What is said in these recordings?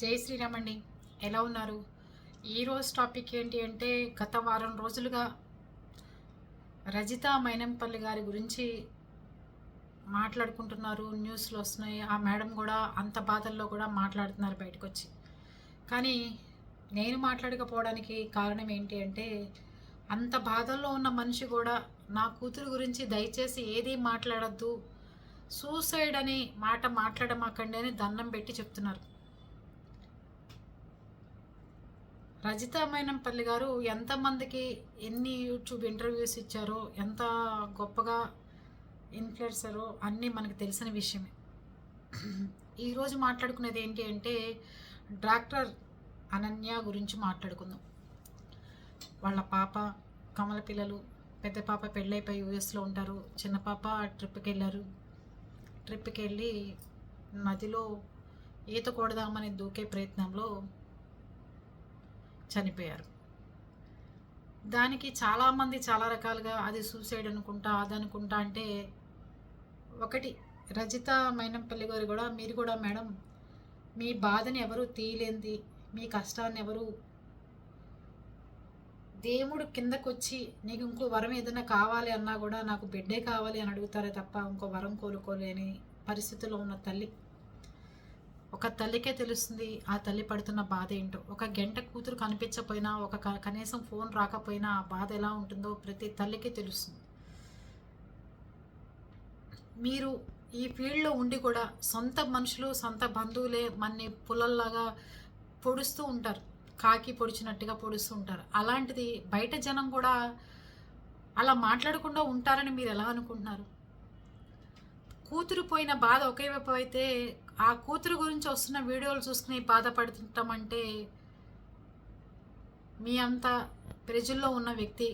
జై శ్రీరామ్ అండి. ఎలా ఉన్నారు? ఈరోజు టాపిక్ ఏంటి అంటే గత వారం రోజులుగా రజిత మైనంపల్లి గారి గురించి మాట్లాడుకుంటున్నారు. న్యూస్లో వస్తున్నాయి. ఆ మేడం కూడా అంత బాధల్లో కూడా మాట్లాడుతున్నారు బయటకు వచ్చి కానీ నేను మాట్లాడకపోవడానికి కారణం ఏంటి అంటే అంత బాధల్లో ఉన్న మనిషి కూడా నా కూతురు గురించి దయచేసి ఏది మాట్లాడద్దు. సూసైడ్ అని మాట మాట్లాడమాకండి అని దండం పెట్టి చెప్తున్నారు. రజిత మైనంపల్లి గారు ఎంతమందికి ఎన్ని యూట్యూబ్ ఇంటర్వ్యూస్ ఇచ్చారో ఎంత గొప్పగా ఇన్ఫ్లుయెన్సరో అన్నీ మనకు తెలిసిన విషయమే. ఈరోజు మాట్లాడుకునేది ఏంటి అంటే డాక్టర్ అనన్య గురించి మాట్లాడుకుందాం. వాళ్ళ పాప కమల పిల్లలు పెద్ద పాప పెళ్ళైపోయి యూఎస్లో ఉంటారు చిన్న పాప ట్రిప్కి వెళ్ళారు ట్రిప్కి వెళ్ళి నదిలో ఈత కొడదామని దూకే ప్రయత్నంలో చనిపోయారు. దానికి చాలామంది చాలా రకాలుగా అది సూసైడ్ అనుకుంటా అది అనుకుంటా అంటే ఒకటి రజిత మైనంపల్లి గారు కూడా మీరు కూడా మేడం మీ బాధని ఎవరు తీయలేంది మీ కష్టాన్ని ఎవరు దేవుడు కిందకు వచ్చి నీకు ఇంకో వరం ఏదైనా కావాలి అన్నా కూడా నాకు బిడ్డే కావాలి అని అడుగుతారే తప్ప ఇంకో వరం కోలుకోలేని పరిస్థితిలో ఉన్న తల్లి. ఒక తల్లికే తెలుస్తుంది ఆ తల్లి పడుతున్న బాధ ఏంటో. ఒక గంట కూతురు కనిపించకపోయినా ఒక కనీసం ఫోన్ రాకపోయినా ఆ బాధ ఎలా ఉంటుందో ప్రతి తల్లికి తెలుస్తుంది. మీరు ఈ ఫీల్డ్లో ఉండి కూడా సొంత మనుషులు సొంత బంధువులే మన్ని పుల్లల్లాగా పొడుస్తూ ఉంటారు. కాకి పొడిచినట్టుగా పొడుస్తూ ఉంటారు. అలాంటిది బయట జనం కూడా అలా మాట్లాడకుండా ఉంటారని మీరు ఎలా అనుకుంటున్నారు? కూతురు పోయిన బాధ ఒకే వైపు అయితే ఆ కూతురు గురించి వస్తున్న వీడియోలు చూసుకుని బాధపడుతుంటామంటే మీ అంత ప్రజల్లో ఉన్న వ్యక్తి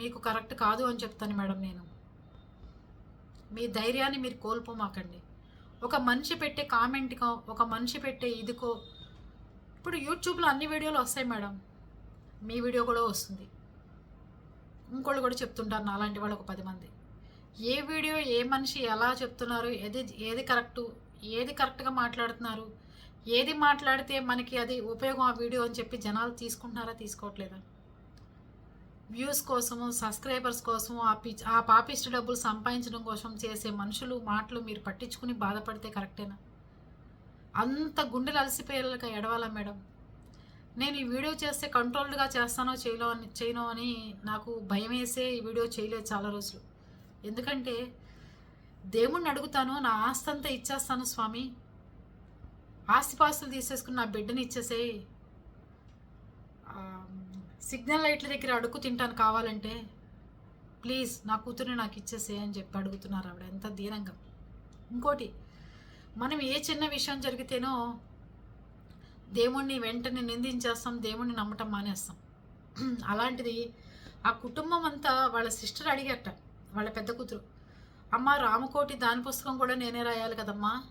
మీకు కరెక్ట్ కాదు అని చెప్తాను మేడం నేను. మీ ధైర్యాన్ని మీరు కోల్పోమాకండి. ఒక మనిషి పెట్టే కామెంట్కో ఒక మనిషి పెట్టే ఇదికో ఇప్పుడు యూట్యూబ్లో అన్ని వీడియోలు వస్తాయి మేడం. మీ వీడియో కూడా వస్తుంది. ఇంకోళ్ళు కూడా చెప్తుంటారు నాలాంటి వాళ్ళు ఒక పది మంది. ఏ వీడియో ఏ మనిషి ఎలా చెప్తున్నారు ఏది ఏది కరెక్టు ఏది కరెక్ట్గా మాట్లాడుతున్నారు? ఏది మాట్లాడితే మనకి అది ఉపయోగం ఆ వీడియో అని చెప్పి జనాలు తీసుకుంటున్నారా తీసుకోవట్లేదా? వ్యూస్ కోసము సబ్స్క్రైబర్స్ కోసము ఆ పిచ్ ఆ పాపిస్ట్ డబ్బులు సంపాదించడం కోసం చేసే మనుషులు మాటలు మీరు పట్టించుకుని బాధపడితే కరెక్టేనా? అంత గుండెలు అలసిపోయేలాగా ఎడవాలా మేడం? నేను ఈ వీడియో చేస్తే కంట్రోల్డ్గా చేస్తానో చేయలో అని చేయనో అని నాకు భయం వేసే ఈ వీడియో చేయలేదు చాలా రోజులు. ఎందుకంటే దేవుణ్ణి అడుగుతాను నా ఆస్తి అంతా ఇచ్చేస్తాను స్వామి. ఆస్తిపాస్తులు తీసేసుకుని నా బిడ్డని ఇచ్చేసేయి. సిగ్నల్ లైట్ల దగ్గర అడుగు తింటాను కావాలంటే ప్లీజ్ నా కూతుర్ని నాకు ఇచ్చేసేయి అని చెప్పి అడుగుతున్నారు ఆవిడ. ఎంత దీనంగా ఇంకోటి మనం ఏ చిన్న విషయం జరిగితేనో దేవుణ్ణి వెంటనే నిందించేస్తాం దేవుణ్ణి నమ్మటం మానేస్తాం. అలాంటిది ఆ కుటుంబం అంతా వాళ్ళ సిస్టర్ అడిగట వాళ్ళ పెద్ద కూతురు. అమ్మ రామకోటి దాని పుస్తకం కూడా నేనే రాయాలి కదమ్మా.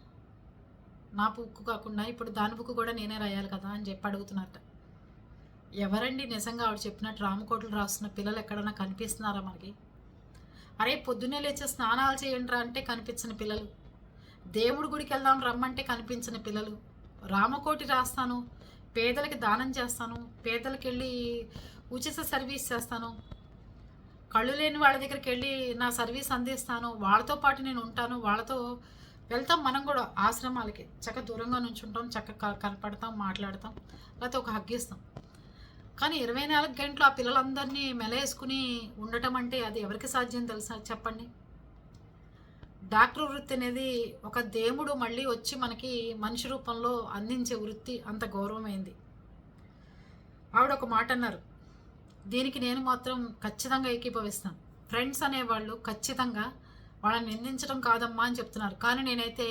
నా బుక్ కాకుండా ఇప్పుడు దాని బుక్ కూడా నేనే రాయాలి కదా అని చెప్పి అడుగుతున్నట్ట ఎవరండి నిజంగా ఆవిడ చెప్పినట్టు రామకోటలు రాస్తున్న పిల్లలు ఎక్కడన్నా కనిపిస్తున్నారా మనకి? అరే పొద్దున్నే లేచి స్నానాలు చేయండి రా అంటే కనిపించని పిల్లలు. దేవుడి గుడికి వెళ్దాం రమ్మంటే కనిపించని పిల్లలు. రామకోటి రాస్తాను పేదలకి దానం చేస్తాను పేదలకి వెళ్ళి ఉచిత సర్వీస్ చేస్తాను కళ్ళు లేని వాళ్ళ దగ్గరికి వెళ్ళి నా సర్వీస్ అందిస్తాను వాళ్ళతో పాటు నేను ఉంటాను వాళ్ళతో వెళ్తాం మనం కూడా ఆశ్రమాలకి. చక్క దూరంగా నుంచి ఉంటాం చక్క కనపడతాం మాట్లాడతాం లేకపోతే ఒక హగ్గిస్తాం కానీ ఇరవై నాలుగు గంటలు ఆ పిల్లలందరినీ మెలేసుకుని ఉండటం అంటే అది ఎవరికి సాధ్యం తెలుసా చెప్పండి? డాక్టర్ వృత్తి అనేది ఒక దేవుడు మళ్ళీ వచ్చి మనకి మనిషి రూపంలో అందించే వృత్తి అంత గౌరవమైంది. ఆవిడ ఒక మాట అన్నారు. దీనికి నేను మాత్రం ఖచ్చితంగా ఏకీభవిస్తాను. ఫ్రెండ్స్ అనేవాళ్ళు ఖచ్చితంగా వాళ్ళని నిందించడం కాదమ్మా అని చెప్తున్నారు. కానీ నేనైతే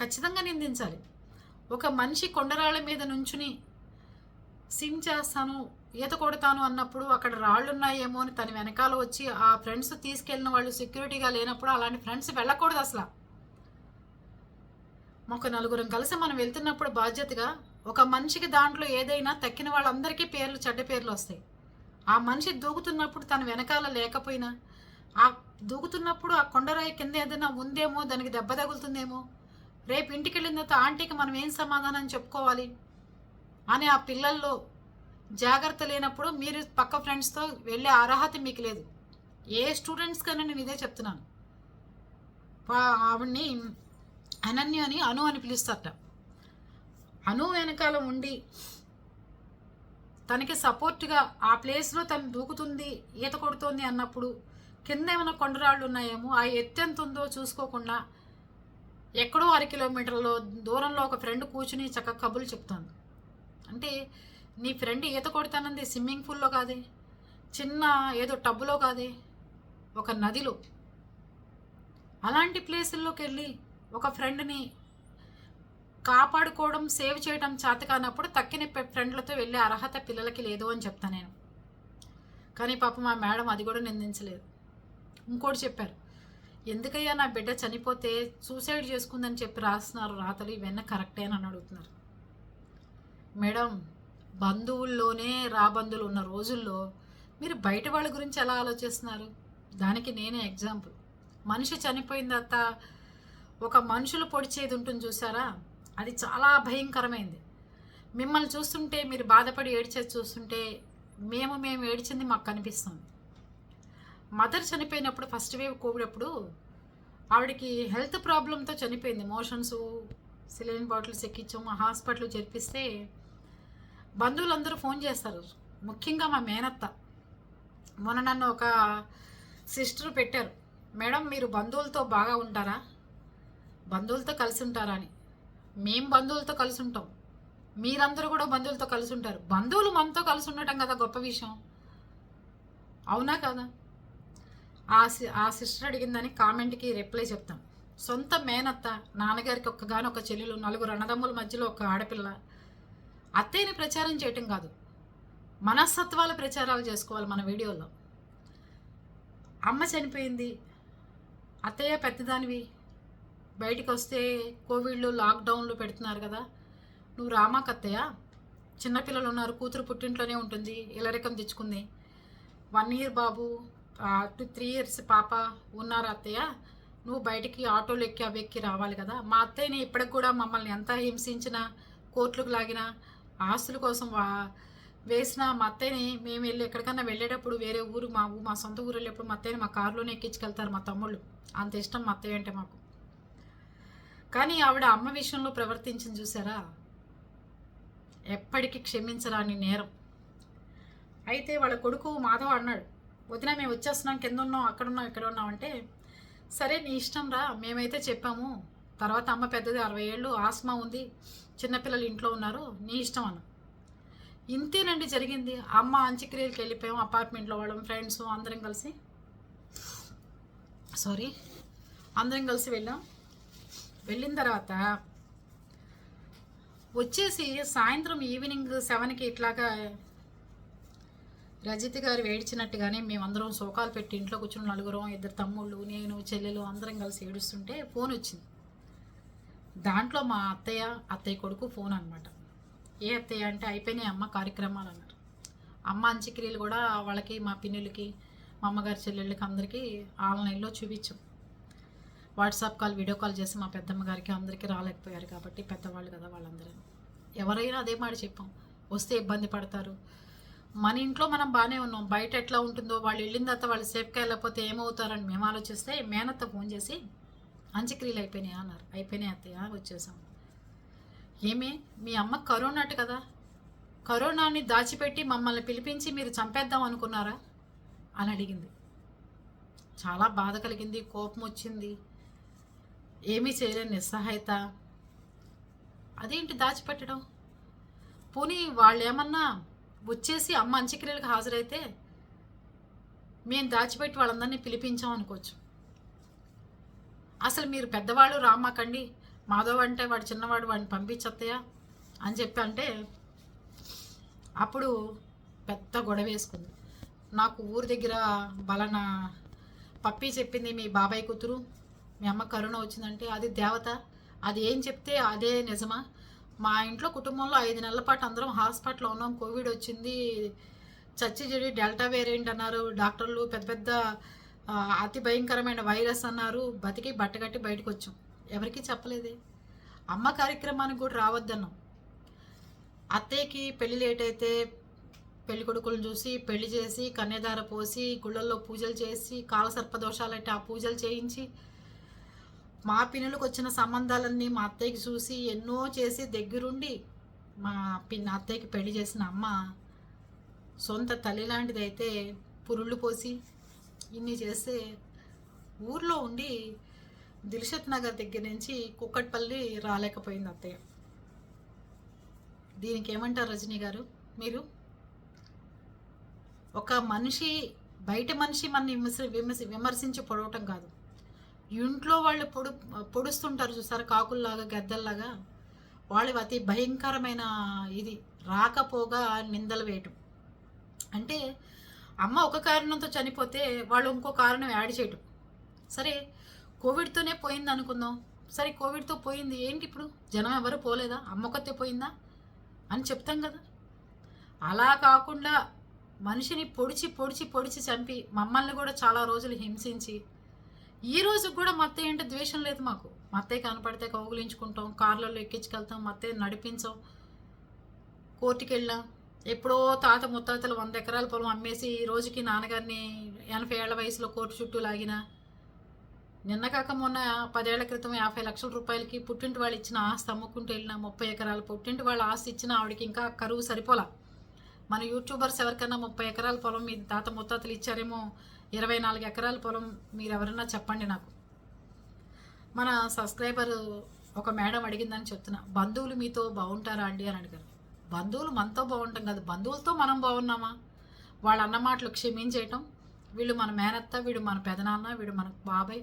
ఖచ్చితంగా నిందించాలి. ఒక మనిషి కొండరాళ్ళ మీద నుంచుని సిమ్ చేస్తాను ఈత కొడతాను అన్నప్పుడు అక్కడ రాళ్ళు ఉన్నాయేమో అని తన వెనకాల వచ్చి ఆ ఫ్రెండ్స్ తీసుకెళ్ళిన వాళ్ళు సెక్యూరిటీగా లేనప్పుడు అలాంటి ఫ్రెండ్స్ వెళ్ళకూడదు అసలు. ఒక నలుగురం కలిసి మనం వెళ్తున్నప్పుడు బాధ్యతగా ఒక మనిషికి దాంట్లో ఏదైనా తక్కిన వాళ్ళందరికీ పేర్లు చెడ్డ పేర్లు వస్తాయి. ఆ మనిషి దూకుతున్నప్పుడు తన వెనకాల లేకపోయినా ఆ దూకుతున్నప్పుడు ఆ కొండరాయి కింద ఏదైనా ఉందేమో దానికి దెబ్బ తగులుతుందేమో రేపు ఇంటికి వెళ్ళిన తర్వాత ఆంటీకి మనం ఏం సమాధానం చెప్పుకోవాలి? అని ఆ పిల్లల్లో జాగ్రత్త లేనప్పుడు మీరు పక్క ఫ్రెండ్స్తో వెళ్ళే అర్హత మీకు లేదు. ఏ స్టూడెంట్స్ కన్నా నేను ఇదే చెప్తున్నాను. ఆవిడ్ని అనన్య అని అను అని పిలుస్తారట. అను వెనకాల ఉండి తనకి సపోర్ట్గా ఆ ప్లేస్లో తను దూకుతుంది ఈత కొడుతోంది అన్నప్పుడు కింద ఏమైనా కొండరాళ్ళు ఉన్నాయేమో ఆ ఎత్తెంత ఉందో చూసుకోకుండా ఎక్కడో అర కిలోమీటర్లో దూరంలో ఒక ఫ్రెండ్ కూర్చుని చక్కగా కబుర్లు చెప్తాను అంటే నీ ఫ్రెండ్ ఈత కొడతానంది స్విమ్మింగ్ పూల్లో కాదే చిన్న ఏదో టబ్బులో కాదే ఒక నదిలో. అలాంటి ప్లేసుల్లోకి వెళ్ళి ఒక ఫ్రెండ్ని కాపాడుకోవడం సేవ్ చేయడం చేత కానప్పుడు తక్కిన ఫ్రెండ్లతో వెళ్ళే అర్హత పిల్లలకి లేదు అని చెప్తా నేను. కానీ పాప మా మేడం అది కూడా నిందించలేదు. ఇంకోటి చెప్పారు ఎందుకయ్యా నా బిడ్డ చనిపోతే సూసైడ్ చేసుకుందని చెప్పి రాస్తున్నారు రాతలు ఇవన్నీ కరెక్టే అని అడుగుతున్నారు. మేడం బంధువుల్లోనే రాబంధువులు ఉన్న రోజుల్లో మీరు బయట వాళ్ళ గురించి ఎలా ఆలోచిస్తున్నారు? దానికి నేనే ఎగ్జాంపుల్. మనిషి చనిపోయిన తర్వాత ఒక మనుషులు పొడిచేది ఉంటుంది చూసారా? అది చాలా భయంకరమైంది. మిమ్మల్ని చూస్తుంటే మీరు బాధపడి ఏడ్చేది చూస్తుంటే మేము మేము ఏడ్చింది మాకు కనిపిస్తుంది. మదర్ చనిపోయినప్పుడు ఫస్ట్ వేవ్ కోవిడ్ అప్పుడు ఆవిడకి హెల్త్ ప్రాబ్లంతో చనిపోయింది. మోషన్స్ సిలిండర్ బాటిల్స్ ఎక్కించాం హాస్పిటల్ చేర్పిస్తే బంధువులందరూ ఫోన్ చేస్తారు. ముఖ్యంగా మా మేనత్త. మొన్న నన్ను ఒక సిస్టర్ పెట్టారు. మేడం మీరు బంధువులతో బాగా ఉంటారా? బంధువులతో కలిసి ఉంటారా? అని. మేం బంధువులతో కలిసి ఉంటాం మీరందరూ కూడా బంధువులతో కలిసి ఉంటారు బంధువులు మనతో కలిసి ఉండటం కదా గొప్ప విషయం. అవునా కదా? ఆ సి ఆ సిస్టర్ అడిగిందని కామెంట్కి రిప్లై చెప్తాం. సొంత మేనత్త నాన్నగారికి ఒక్కగాని ఒక చెల్లెలు నలుగురు అన్నదమ్ముల మధ్యలో ఒక ఆడపిల్ల అత్తయ్యని ప్రచారం చేయటం కాదు. మనస్తత్వాల ప్రచారాలు చేసుకోవాలి మన వీడియోలో. అమ్మ చనిపోయింది. అత్తయ్య పెద్దదానివి. బయటికి వస్తే కోవిడ్లో లాక్డౌన్లో పెడుతున్నారు కదా. నువ్వు రామా అత్తయ్య చిన్నపిల్లలు ఉన్నారు కూతురు పుట్టింట్లోనే ఉంటుంది ఇలరికం తెచ్చుకుంది. వన్ ఇయర్ బాబు టూ త్రీ ఇయర్స్ పాప ఉన్నారు అత్తయ్య. నువ్వు బయటికి ఆటోలు ఎక్కి అవి ఎక్కి రావాలి కదా. మా అత్తయ్యని ఇప్పటికి కూడా మమ్మల్ని ఎంత హింసించినా కోర్టులకు లాగినా ఆస్తుల కోసం వా వేసిన మా అత్తయ్యని మేము వెళ్ళి ఎక్కడికన్నా వెళ్ళేటప్పుడు వేరే ఊరు మా ఊ మా సొంత ఊరు వెళ్ళేప్పుడు మా అత్తయ్యని మా కారులోనే ఎక్కించుకెళ్తారు మా తమ్ముళ్ళు. అంత ఇష్టం మా అత్తయ్య అంటే మాకు. కానీ ఆవిడ అమ్మ విషయంలో ప్రవర్తించింది చూసారా? ఎప్పటికీ క్షమించరాని నేరం. అయితే వాళ్ళ కొడుకు మాధవ్ అన్నాడు వదిన మేము వచ్చేస్తున్నాం కింద ఉన్నాం అక్కడ ఉన్నాం ఇక్కడ ఉన్నాం అంటే సరే నీ ఇష్టం రా మేమైతే చెప్పాము. తర్వాత అమ్మ పెద్దది అరవై ఏళ్ళు ఆస్మా ఉంది చిన్నపిల్లలు ఇంట్లో ఉన్నారు నీ ఇష్టం అన్న ఇంతేనండి జరిగింది. అమ్మ అంత్యక్రియలకు వెళ్ళిపోయాం అపార్ట్మెంట్లో వాళ్ళం ఫ్రెండ్స్ అందరం కలిసి సారీ అందరం కలిసి వెళ్ళాం. వెళ్ళిన తర్వాత వచ్చేసి సాయంత్రం ఈవినింగ్ సెవెన్కి ఇట్లాగా రజిత్ గారు ఏడ్చినట్టుగానే మేమందరం శోకాలు పెట్టి ఇంట్లో కూర్చుని నలుగురం ఇద్దరు తమ్ముళ్ళు నేను చెల్లెలు అందరం కలిసి ఏడుస్తుంటే ఫోన్ వచ్చింది. దాంట్లో మా అత్తయ్య అత్తయ్య కొడుకు ఫోన్ అనమాట ఏ అత్తయ్య అంటే అయిపోయినాయి అమ్మ కార్యక్రమాలు అన్నారు. అమ్మ అంత్యక్రియలు కూడా వాళ్ళకి మా పిన్నులకి మా అమ్మగారి చెల్లెళ్ళకి అందరికీ ఆన్లైన్లో చూపించాం. వాట్సాప్ కాల్ వీడియో కాల్ చేసి మా పెద్దమ్మ గారికి అందరికీ రాలేకపోయారు కాబట్టి పెద్దవాళ్ళు కదా వాళ్ళందరూ. ఎవరైనా అదే మాట చెప్పాం. వస్తే ఇబ్బంది పడతారు. మన ఇంట్లో మనం బాగానే ఉన్నాం. బయట ఎట్లా ఉంటుందో వాళ్ళు వెళ్ళిన తర్వాత వాళ్ళు సేఫ్గా వెళ్ళకపోతే ఏమవుతారని మేము ఆలోచిస్తే మేనత్త ఫోన్ చేసి అంత్యక్రియలు అయిపోయినాయి అన్నారు. అయిపోయినాయి అత్తయ్య? వచ్చేసాం. ఏమే? మీ అమ్మ కరోనా కదా. కరోనాని దాచిపెట్టి మమ్మల్ని పిలిపించి మీరు చంపేద్దాం అనుకున్నారా? అని అడిగింది. చాలా బాధ కలిగింది కోపం వచ్చింది. ఏమీ చేయలేని నిస్సహాయత. అదేంటి దాచిపెట్టడం? పోనీ వాళ్ళు ఏమన్నా వచ్చేసి అమ్మ అంత్యక్రియలకు హాజరైతే మేము దాచిపెట్టి వాళ్ళందరినీ పిలిపించాం అనుకోవచ్చు. అసలు మీరు పెద్దవాళ్ళు రామాకండి మాధవ్ అంటే వాడు చిన్నవాడు వాడిని పంపించత్తయా అని చెప్పి అంటే అప్పుడు పెద్ద గొడవ వేసుకుంది. నాకు ఊరి దగ్గర బలన పప్పి చెప్పింది మీ బాబాయ్ కూతురు. మీ అమ్మ కరోనా వచ్చిందంటే అది దేవత అది ఏం చెప్తే అదే నిజమా? మా ఇంట్లో కుటుంబంలో ఐదు నెలల పాటు అందరం హాస్పిటల్లో ఉన్నాం కోవిడ్ వచ్చింది చచ్చి చెడి డెల్టా వేరియంట్ అన్నారు డాక్టర్లు పెద్ద పెద్ద అతి భయంకరమైన వైరస్ అన్నారు బతికి బట్టగట్టి బయటకు వచ్చాం. ఎవరికీ చెప్పలేదే? అమ్మ కార్యక్రమానికి కూడా రావద్దన్నాం. అత్తయ్యకి పెళ్ళి లేట్ అయితే పెళ్ళి కొడుకులను చూసి పెళ్ళి చేసి కన్యదార పోసి గుళ్ళల్లో పూజలు చేసి కాలసర్ప దోషాలంటే ఆ పూజలు చేయించి మా పిన్నులకు వచ్చిన సంబంధాలన్నీ మా అత్తయ్యకి చూసి ఎన్నో చేసి దగ్గరుండి మా పిన్న అత్తయ్యకి పెళ్ళి చేసిన అమ్మ సొంత తల్లి లాంటిది అయితే పురుళ్ళు పోసి ఇన్ని చేస్తే ఊర్లో ఉండి దిల్షత్ నగర్ దగ్గర నుంచి కుక్కట్పల్లి రాలేకపోయింది అత్తయ్య. దీనికి ఏమంటారు రజనీ గారు? మీరు? ఒక మనిషి బయట మనిషి మన విమర్శ విమర్శ విమర్శించి పొడవటం కాదు. ఇంట్లో వాళ్ళు పొడు పొడుస్తుంటారు చూసారు? కాకుల్లాగా గద్దల్లాగా. వాళ్ళు అతి భయంకరమైన ఇది. రాకపోగా నిందలు వేయటం. అంటే అమ్మ ఒక కారణంతో చనిపోతే వాళ్ళు ఇంకో కారణం యాడ్ చేయటం. సరే కోవిడ్తోనే పోయింది అనుకుందాం. సరే కోవిడ్తో పోయింది. ఏంటి ఇప్పుడు? జనం ఎవరు పోలేదా? అమ్మ ఒక్కతే పోయిందా? అని చెప్తాం కదా. అలా కాకుండా మనిషిని పొడిచి పొడిచి పొడిచి చంపి మమ్మల్ని కూడా చాలా రోజులు హింసించి ఈ రోజు కూడా మా అత్తయ్య అంటే ద్వేషం లేదు మాకు. మా అత్తయ్య కనపడితే కౌగులించుకుంటాం కార్లలో ఎక్కించుకెళ్తాం మా అత్తయ్య నడిపించాం కోర్టుకి వెళ్ళాం ఎప్పుడో తాత ముత్తాతలు వంద ఎకరాల పొలం అమ్మేసి ఈ రోజుకి నాన్నగారిని ఎనభై ఏళ్ళ వయసులో కోర్టు చుట్టూ లాగిన నిన్న కాక మొన్న పదేళ్ళ క్రితం యాభై లక్షల రూపాయలకి పుట్టింటి వాళ్ళు ఇచ్చిన ఆస్తి అమ్ముకుంటూ వెళ్ళిన ముప్పై ఎకరాలు పుట్టింటి వాళ్ళ ఆస్తి ఇచ్చిన ఆవిడకి ఇంకా కరువు సరిపోలా. మన యూట్యూబర్స్ ఎవరికైనా ముప్పై ఎకరాల పొలం మీ తాత ముత్తాతలు ఇచ్చారేమో ఇరవై నాలుగు ఎకరాల పొలం మీరు ఎవరన్నా చెప్పండి నాకు. మన సబ్స్క్రైబర్ ఒక మేడం అడిగిందని చెప్తున్నా బంధువులు మీతో బాగుంటారా అండి? అని అడిగారు బంధువులు మనతో బాగుంటాం కదా బంధువులతో మనం బాగున్నామా? వాళ్ళ అన్న మాటలు క్షమించేయటం వీళ్ళు మన మేనత్త వీడు మన పెదనాన్న వీడు మన బాబాయ్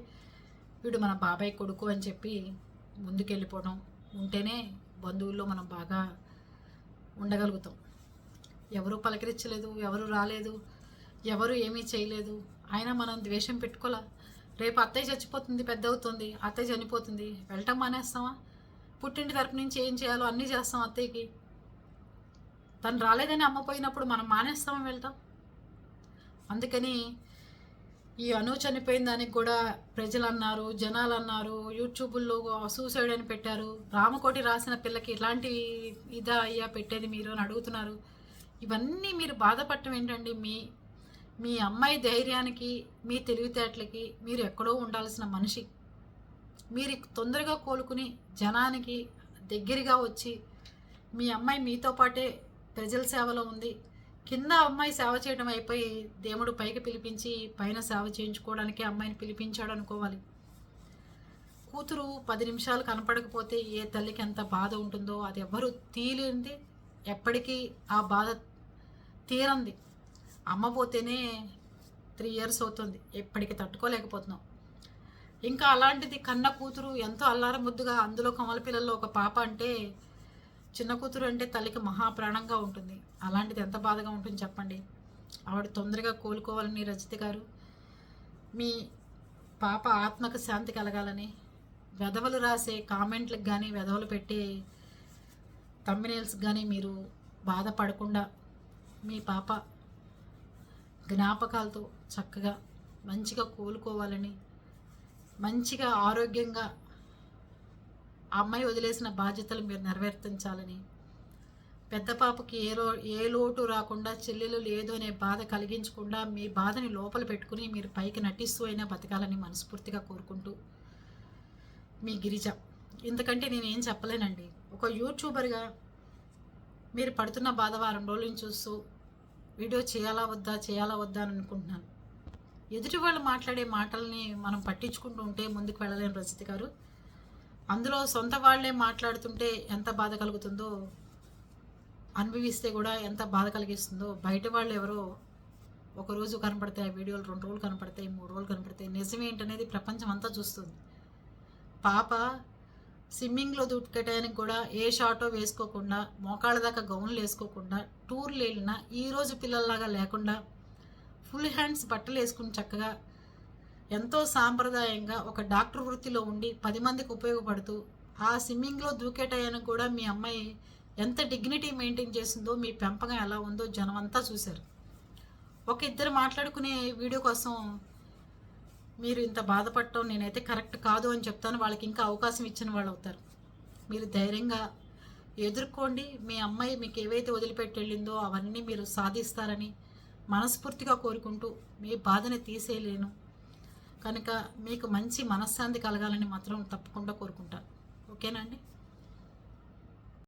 వీడు మన బాబాయ్ కొడుకు అని చెప్పి ముందుకెళ్ళిపోవడం ఉంటేనే బంధువుల్లో మనం బాగా ఉండగలుగుతాం. ఎవరు పలకరించలేదు ఎవరు రాలేదు ఎవరు ఏమీ చేయలేదు. అయినా మనం ద్వేషం పెట్టుకోలే? రేపు అత్తయ్య చచ్చిపోతుంది పెద్ద అవుతుంది అత్తయ్య చనిపోతుంది. వెళ్ళటం మానేస్తామా పుట్టింటి తరపు నుంచి ఏం చేయాలో అన్నీ చేస్తాం అత్తయ్యకి. తను రాలేదని అమ్మ పోయినప్పుడు మనం మానేస్తామా వెళ్తాం అందుకని ఈ అను చనిపోయిన దానికి కూడా ప్రజలు అన్నారు జనాలు అన్నారు యూట్యూబుల్లో సూసైడ్ అని పెట్టారు. రామకోటి రాసిన పిల్లకి ఇలాంటి ఇదా అయ్యా పెట్టేది మీరు అని అడుగుతున్నారు. ఇవన్నీ మీరు బాధపడటం ఏంటండి? మీ మీ అమ్మాయి ధైర్యానికి మీ తెలివితేటలకి మీరు ఎక్కడో ఉండాల్సిన మనిషి. మీరు తొందరగా కోలుకుని జనానికి దగ్గరగా వచ్చి మీ అమ్మాయి మీతో పాటే ప్రజల సేవలో ఉంది. కింద అమ్మాయి సేవ చేయడం అయిపోయి దేవుడు పైకి పిలిపించి పైన సేవ చేయించుకోవడానికి అమ్మాయిని పిలిపించాడు అనుకోవాలి. కూతురు పది నిమిషాలు కనపడకపోతే ఏ తల్లికి ఎంత బాధ ఉంటుందో అది ఎవ్వరూ తీలింది ఎప్పటికీ ఆ బాధ తీరంది. అమ్మ పోతేనే త్రీ ఇయర్స్ అవుతుంది. ఎప్పటికీ తట్టుకోలేకపోతున్నాం. ఇంకా అలాంటిది కన్న కూతురు ఎంతో అల్లారం ముద్దుగా అందులో కమల పిల్లల్లో ఒక పాప అంటే చిన్న కూతురు అంటే తల్లికి మహాప్రాణంగా ఉంటుంది. అలాంటిది ఎంత బాధగా ఉంటుంది చెప్పండి. ఆవిడ తొందరగా కోలుకోవాలని రజిత గారు మీ పాప ఆత్మకు శాంతి కలగాలని వెధవలు రాసే కామెంట్లకు కానీ వెధవలు పెట్టే తమ్మినేల్స్ కానీ మీరు బాధపడకుండా మీ పాప జ్ఞాపకాలతో చక్కగా మంచిగా కోలుకోవాలని మంచిగా ఆరోగ్యంగా ఆ అమ్మాయి వదిలేసిన బాధ్యతలు మీరు నెరవేర్తించాలని పెద్ద పాపకి ఏ లో ఏ లోటు రాకుండా చెల్లెలు లేదు అనే బాధ కలిగించకుండా మీ బాధని లోపల పెట్టుకుని మీరు పైకి నటిస్తూ అయినా బతకాలని మనస్ఫూర్తిగా కోరుకుంటూ మీ గిరిజ. ఇంతకంటే నేనేం చెప్పలేనండి. ఒక యూట్యూబర్గా మీరు పడుతున్న బాధ వారం రోజుల నుంచి చూస్తూ వీడియో చేయాలా వద్దా చేయాలా వద్దా అని అనుకుంటున్నాను. ఎదుటి వాళ్ళు మాట్లాడే మాటల్ని మనం పట్టించుకుంటూ ఉంటే ముందుకు వెళ్ళలేని రజిత గారు. అందులో సొంత వాళ్ళే మాట్లాడుతుంటే ఎంత బాధ కలుగుతుందో అనుభవిస్తే కూడా ఎంత బాధ కలిగిస్తుందో బయట వాళ్ళు ఎవరో ఒక రోజు కనపడతాయి ఆ వీడియోలు రెండు రోజులు కనపడతాయి మూడు రోజులు కనపడతాయి. నిజమేంటనేది ప్రపంచం అంతా చూస్తుంది. పాప స్విమ్మింగ్లో దూకేటానికి కూడా ఏ షార్టో వేసుకోకుండా మోకాళ్ళ దాకా గౌన్లు వేసుకోకుండా టూర్లు వెళ్ళినా ఈరోజు పిల్లల్లాగా లేకుండా ఫుల్ హ్యాండ్స్ బట్టలు వేసుకుని చక్కగా ఎంతో సాంప్రదాయంగా ఒక డాక్టర్ వృత్తిలో ఉండి పది మందికి ఉపయోగపడుతూ ఆ స్విమ్మింగ్లో దూకేటాయని కూడా మీ అమ్మాయి ఎంత డిగ్నిటీ మెయింటైన్ చేసిందో మీ పెంపకం ఎలా ఉందో జనం అంతా చూశారు. ఒక ఇద్దరు మాట్లాడుకునే వీడియో కోసం మీరు ఇంత బాధపడటం నేనైతే కరెక్ట్ కాదు అని చెప్తాను. వాళ్ళకి ఇంకా అవకాశం ఇచ్చిన వాళ్ళు అవుతారు. మీరు ధైర్యంగా ఎదుర్కోండి. మీ అమ్మాయి మీకు ఏవైతే వదిలిపెట్టి వెళ్ళిందో అవన్నీ మీరు సాధిస్తారని మనస్ఫూర్తిగా కోరుకుంటూ మీ బాధని తీసేయలేను. కనుక మీకు మంచి మనశ్శాంతి కలగాలని మాత్రం తప్పకుండా కోరుకుంటాను ఓకేనా అండి?